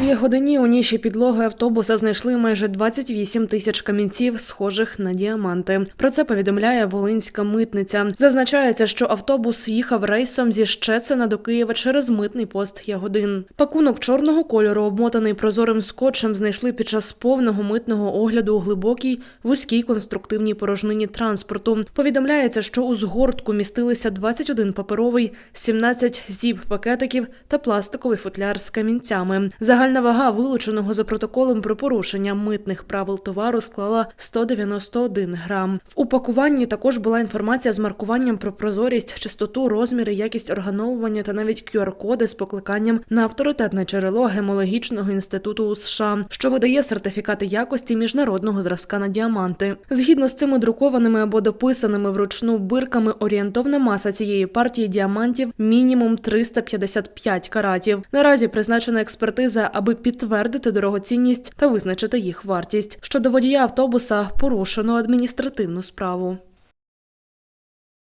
В Ягодині у ніші підлоги автобуса знайшли майже 28 тисяч камінців, схожих на діаманти. Про це повідомляє Волинська митниця. Зазначається, що автобус їхав рейсом зі Щецина до Києва через митний пост Ягодин. Пакунок чорного кольору, обмотаний прозорим скотчем, знайшли під час повного митного огляду у глибокій вузькій конструктивній порожнині транспорту. Повідомляється, що у згортку містилися 21 паперовий, 17 зіб пакетиків та пластиковий футляр з камінцями. Загальна вага вилученого за протоколом про порушення митних правил товару склала 191 грам. В упакуванні також була інформація з маркуванням про прозорість, чистоту, розміри, якість органовування та навіть QR-коди з покликанням на авторитетне джерело гемологічного інституту у США, що видає сертифікати якості міжнародного зразка на діаманти. Згідно з цими друкованими або дописаними вручну бирками, орієнтовна маса цієї партії діамантів мінімум 355 каратів. Наразі призначена експертиза, аби підтвердити дорогоцінність та визначити їх вартість. Щодо водія автобуса порушено адміністративну справу.